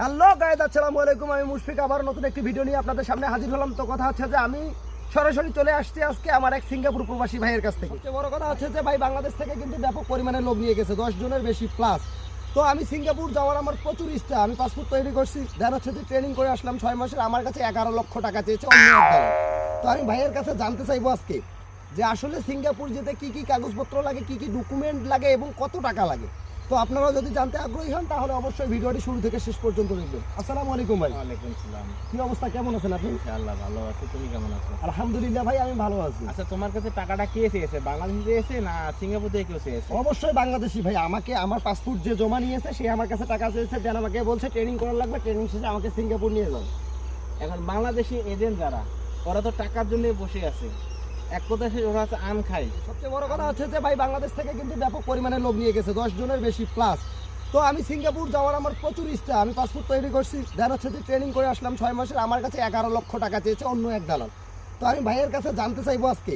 Hello guys আসসালামু আলাইকুম। আমি মুশফিক, আবার নতুন একটি ভিডিও নিয়ে আপনাদের সামনে হাজির হলাম। তো কথা হচ্ছে যে আমি সরাসরি চলে আসছি আজকে আমার এক সিঙ্গাপুর প্রবাসী ভাইয়ের কাছ থেকে। সবচেয়ে বড় কথা হচ্ছে যে ভাই, বাংলাদেশ থেকে কিন্তু ব্যাপক পরিমাণে লোক নিয়ে গেছে, দশ জনের বেশি প্লাস তো আমি সিঙ্গাপুর যাওয়ার আমার প্রচুর ইচ্ছা, আমি পাসপোর্ট তৈরি করছি। দেন হচ্ছে যে ট্রেনিং করে আসলাম ছয় মাসের, আমার কাছে এগারো লক্ষ টাকা চেয়েছে অন্য তো আমি ভাইয়ের কাছে জানতে চাইব আজকে যে আসলে সিঙ্গাপুর যেতে কি কি কাগজপত্র লাগে, কি কি ডকুমেন্ট লাগে এবং কত টাকা লাগে? তো আপনারা যদি জানতে আগ্রহী হন তাহলে অবশ্যই ভিডিওটি শুরু থেকে শেষ পর্যন্ত দেখবেন। আসসালামু আলাইকুম ভাই। ওয়ালাইকুম সালাম। কি অবস্থা? কেমন আছেন আপনি? ইনশাআল্লাহ ভালো আছি। তুমি কেমন আছো? আলহামদুলিল্লাহ ভাই আমি ভালো আছি। আচ্ছা তোমার কাছে টাকাটা কে চেয়েছে? বাংলাদেশ চেয়েছে না সিঙ্গাপুর থেকে কেউ চেয়েছে? অবশ্যই বাংলাদেশি ভাই আমাকে আমার পাসপোর্ট যে জমা নিয়েছে সে আমার কাছে টাকা চেয়েছে। দেন আমাকে বলছে ট্রেনিং করার লাগবে ট্রেনিং শেষে আমাকে সিঙ্গাপুর নিয়ে যান এখন বাংলাদেশি এজেন্ট যারা ওরা তো টাকার জন্য বসে আছে। এক কথা ওরা হচ্ছে আম খাই সবচেয়ে বড় কথা হচ্ছে যে ভাই, বাংলাদেশ থেকে কিন্তু ব্যাপক পরিমাণে লোক নিয়ে গেছে, দশ জনের বেশি প্লাস তো আমি সিঙ্গাপুর যাওয়ার আমার প্রচুর ইচ্ছা, আমি পাসপোর্ট তৈরি করছি। দেন হচ্ছে যে ট্রেনিং করে আসলাম ছয় মাসের, আমার কাছে এগারো লক্ষ টাকা চেয়েছে অন্য এক দালাল। তো আমি ভাইয়ের কাছে জানতে চাইব আজকে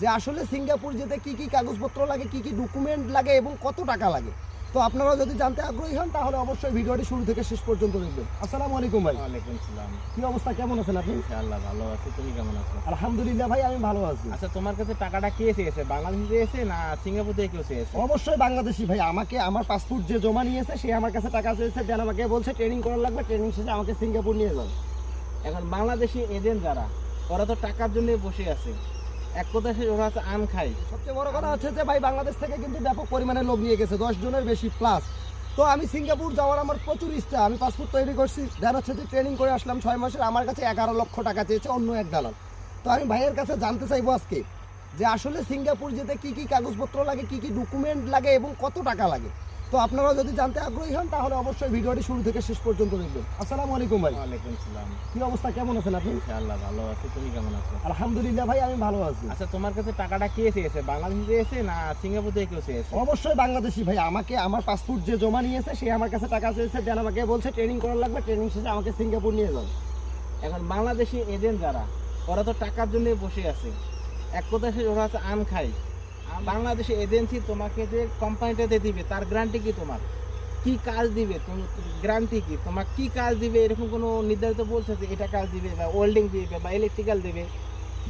যে আসলে সিঙ্গাপুর যেতে কি কি কাগজপত্র লাগে, কি কি ডকুমেন্ট লাগে এবং কত টাকা লাগে? তো আপনারা যদি জানতে আগ্রহী হন তাহলে অবশ্যই ভিডিওটি শুরু থেকে শেষ পর্যন্ত দেখবেন। আসসালামু আলাইকুম ভাই। ওয়ালাইকুম সালাম। কি অবস্থা? কেমন আছেন আপনি? ইনশাআল্লাহ ভালো আছি। তুমি কেমন আছো? আলহামদুলিল্লাহ ভাই আমি ভালো আছি। আচ্ছা তোমার কাছে টাকাটা কে চেয়েছে? বাংলাদেশ চেয়েছে না সিঙ্গাপুর থেকে কেউ চেয়েছে? অবশ্যই বাংলাদেশি ভাই আমাকে আমার পাসপোর্ট যে জমা নিয়েছে সে আমার কাছে টাকা চেয়েছে। দেন আমাকে বলছে ট্রেনিং করার লাগবে ট্রেনিং শেষে আমাকে সিঙ্গাপুর নিয়ে যান এখন বাংলাদেশি এজেন্ট যারা ওরা তো টাকার জন্য বসে আছে। এক কথা ওরা হচ্ছে আম খাই সবচেয়ে বড় কথা হচ্ছে যে ভাই, বাংলাদেশ থেকে কিন্তু ব্যাপক পরিমাণে লোক নিয়ে গেছে, দশ জনের বেশি প্লাস তো আমি সিঙ্গাপুর যাওয়ার আমার প্রচুর ইচ্ছা, আমি পাসপোর্ট তৈরি করছি। দেন হচ্ছে যে ট্রেনিং করে আসলাম ছয় মাসের, আমার কাছে এগারো লক্ষ টাকা চেয়েছে অন্য এক দালাল। তো আমি ভাইয়ের কাছে জানতে চাইব আজকে যে আসলে সিঙ্গাপুর যেতে কি কি কাগজপত্র লাগে, কি কি ডকুমেন্ট লাগে এবং কত টাকা লাগে? তো আপনারা যদি জানতে আগ্রহী হন তাহলে অবশ্যই ভিডিওটি শুরু থেকে শেষ পর্যন্ত দেখবেন। আসসালামু আলাইকুম ভাই। ওয়ালাইকুম সালাম। কি অবস্থা? কেমন আছেন আপনি? ইনশাআল্লাহ ভালো আছি। তুমি কেমন আছো? আলহামদুলিল্লাহ ভাই আমি ভালো আছি। আচ্ছা তোমার কাছে টাকাটা কে চেয়েছে? বাংলাদেশ চেয়েছে না সিঙ্গাপুর থেকে কেউ চেয়েছে? অবশ্যই বাংলাদেশি ভাই আমাকে আমার পাসপোর্ট যে জমা নিয়েছে সে আমার কাছে টাকা চেয়েছে। দেন আমাকে বলছে ট্রেনিং করার লাগবে ট্রেনিং শেষে আমাকে সিঙ্গাপুর নিয়ে যান এখন বাংলাদেশি এজেন্ট যারা ওরা তো টাকার জন্য বসে আছে। এক কথা সে ওরা হচ্ছে আম খাই বাংলাদেশি এজেন্সি তোমাকে যে কোম্পানিটাতে দিবে, তার গ্যারান্টি কি তোমার? কি কাজ দিবে? গ্যারান্টি কি? তোমার কি কাজ দিবে? এরকম কোনো নির্ধারিত বলছে যে এটা কাজ দিবে বা ওয়েল্ডিং দিবে বা ইলেকট্রিক্যাল দিবে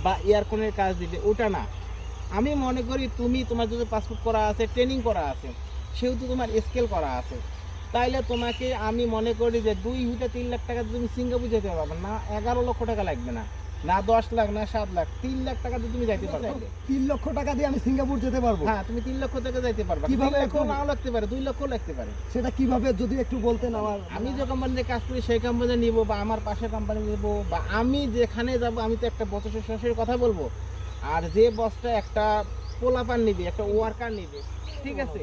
বা এয়ারকনের কাজ দিবে, ওটা না। আমি মনে করি তুমি তোমার যদি পাসপোর্ট করা আছে ট্রেনিং করা আছে, সেহেতু তোমার স্কেল করা আছে। তাইলে তোমাকে আমি মনে করি যে দুই হুইটা তিন লাখ টাকা তুমি সিঙ্গাপুর যেতে পারবে না, এগারো লক্ষ টাকা লাগবে না। না দশ লাখ না সাত লাখ তিন লাখ টাকা দিয়ে তুমি যাইতে পারবে। তিন লক্ষ টাকা দিয়ে আমি সিঙ্গাপুর যেতে পারব। হ্যাঁ তুমি তিন লক্ষ টাকা যাইতে পারবে। কীভাবে কীভাবে নাও লাগতে পারে দুই লক্ষ লাগতে পারে। সেটা কীভাবে যদি একটু বলতেন আমার। আমি যে কোম্পানিতে কাজ করি সেই কোম্পানিতে নিব বা আমার পাশের কোম্পানি নিব বা আমি যেখানে যাব আমি তো একটা বছরের সরাসরি কথা বলব। আর যে বসটা একটা পোলাপান নিবে একটা ওয়ার্কার নিবে ঠিক আছে?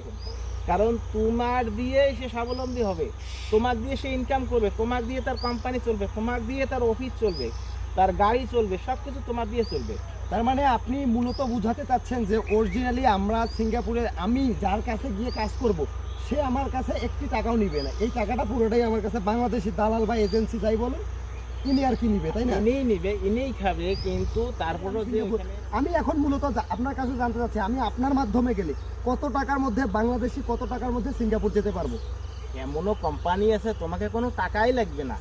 কারণ তোমার দিয়ে সে স্বাবলম্বী হবে। তোমার দিয়ে সে ইনকাম করবে তোমার দিয়ে তার কোম্পানি চলবে তোমার দিয়ে তার অফিস চলবে। তার গাড়ি চলবে সব কিছু তোমার দিয়ে চলবে। তার মানে আপনি মূলত বুঝাতে চাচ্ছেন যে অরিজিনালি আমরা সিঙ্গাপুরে আমি যার কাছে গিয়ে কাজ করব সে আমার কাছে একটি টাকাও নিবে না। এই টাকাটা পুরোটাই আমার কাছে বাংলাদেশি দালাল বা এজেন্সি যাই বলুন ইনি আর কি নিবে তাই না? ইনিই নিবে ইনিই খাবে কিন্তু তারপরেও যে আমি এখন মূলত আপনার কাছে জানতে চাচ্ছি আমি আপনার মাধ্যমে গেলে কত টাকার মধ্যে বাংলাদেশি কত টাকার মধ্যে সিঙ্গাপুর যেতে পারব? এমনও কোম্পানি আছে তোমাকে কোনো টাকাই লাগবে না।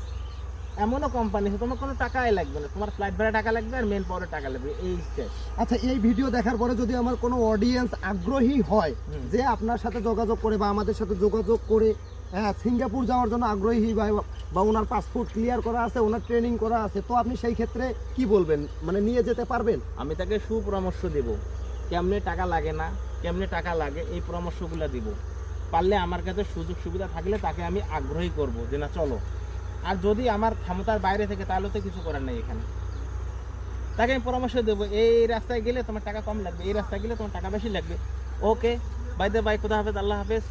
এমনও কোম্পানি আছে তোমার কোনো টাকাই লাগবে না। তোমার ফ্লাইট ভাড়া টাকা লাগবে আর মেন পাওয়ারে টাকা লাগবে এই শেষ আচ্ছা এই ভিডিও দেখার পরে যদি আমার কোনো অডিয়েন্স আগ্রহী হয় যে আপনার সাথে যোগাযোগ করে বা আমাদের সাথে যোগাযোগ করে হ্যাঁ সিঙ্গাপুর যাওয়ার জন্য আগ্রহী বা বা ওনার পাসপোর্ট ক্লিয়ার করা আছে ওনার ট্রেনিং করা আছে তো আপনি সেই ক্ষেত্রে কি বলবেন? মানে নিয়ে যেতে পারবেন? আমি তাকে সুপরামর্শ দেব কেমনে টাকা লাগে না কেমনে টাকা লাগে এই পরামর্শগুলো দিব। পারলে আমার কাছে সুযোগ সুবিধা থাকলে তাকে আমি আগ্রহী করব যে না চলো। আর যদি আমার ক্ষমতার বাইরে থেকে, তাহলে তো কিছু করার নেই এখানে। তাকে আমি পরামর্শ দেবো, এই রাস্তায় গেলে তোমার টাকা কম লাগবে, এই রাস্তায় গেলে তোমার টাকা বেশি লাগবে। ওকে বাইদে বাই খুদা হাফেজ, আল্লাহ হাফেজ।